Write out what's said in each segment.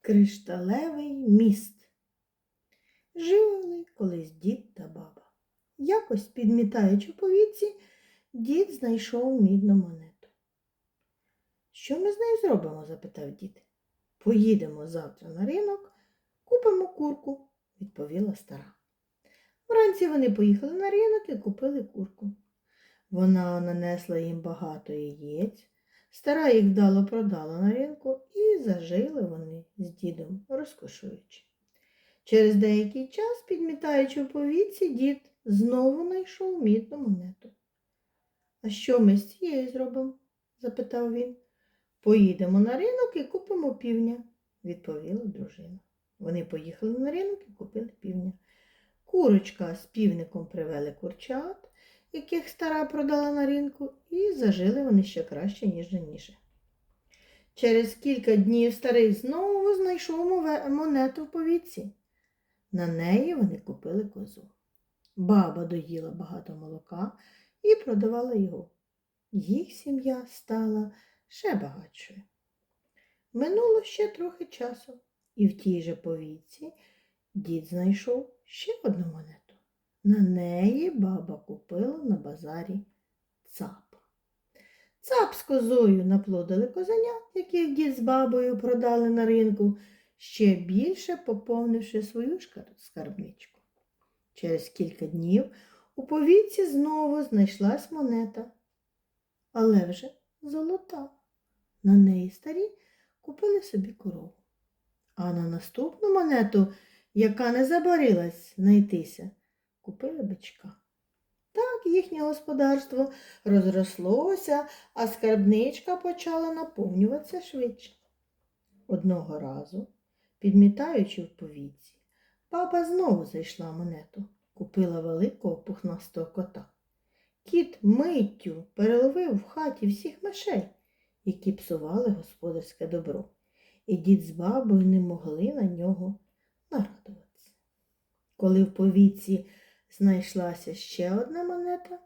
Кришталевий міст. Жили колись дід та баба. Якось, підмітаючи по віці, дід знайшов мідну монету. Що ми з нею зробимо? запитав дід. Поїдемо завтра на ринок, купимо курку, відповіла стара. Вранці вони поїхали на ринок і купили курку. Вона нанесла їм багато яєць, стара їх вдало продала на ринку і зажили вони з дідом, розкошуючи. Через деякий час, підмітаючи в повіці, дід знову знайшов мідну монету. А що ми з цією зробимо? запитав він. Поїдемо на ринок і купимо півня, відповіла дружина. Вони поїхали на ринок і купили півня. Курочка з півником привели курчат, яких стара продала на ринку, і зажили вони ще краще, ніж раніше. Через кілька днів старий знову знайшов монету в повіці. На неї вони купили козу. Баба доїла багато молока і продавала його. Їх сім'я стала ще багатшою. Минуло ще трохи часу, і в тій же повіці дід знайшов ще одну монету. На неї баба купила на базарі цап. Цап з козою наплодили козенят, яких дід з бабою продали на ринку, ще більше поповнивши свою скарбничку. Через кілька днів у повіці знову знайшлась монета, але вже золота. На неї старі купили собі корову. А на наступну монету, яка не забарилась знайтися, купили бичка. Так їхнє господарство розрослося, а скарбничка почала наповнюватися швидше. Одного разу, підмітаючи в повіці, баба знову зайшла монету, купила великого пухнастого кота. Кіт миттю переловив в хаті всіх мишей, які псували господарське добро, і дід з бабою не могли на нього нарадуватися. Коли в повіці знайшлася ще одна монета,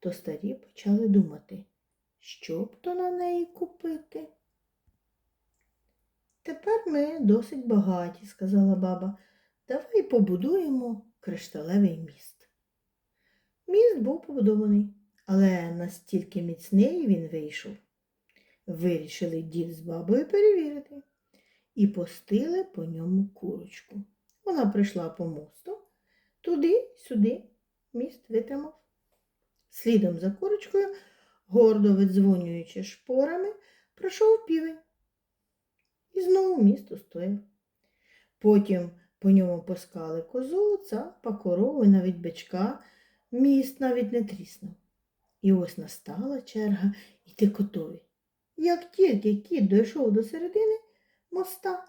то старі почали думати, що б то на неї купити. Тепер ми досить багаті, сказала баба. Давай побудуємо кришталевий міст. Міст був побудований, але настільки міцний він вийшов. Вирішили дід з бабою перевірити і постили по ньому курочку. Вона прийшла по мосту, туди-сюди міст витримав. Слідом за курочкою, гордо видзвонюючи шпорами, пройшов півень. І знову місто стояв. Потім по ньому пускали козу, цапа, корову навіть бичка. Міст навіть не тріснув. І ось настала черга йти котові. Як тільки кіт дійшов до середини моста,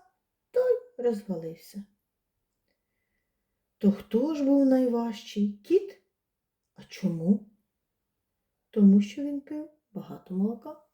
той розвалився. То хто ж був найважчий? Кіт? А чому? Тому що він пив багато молока.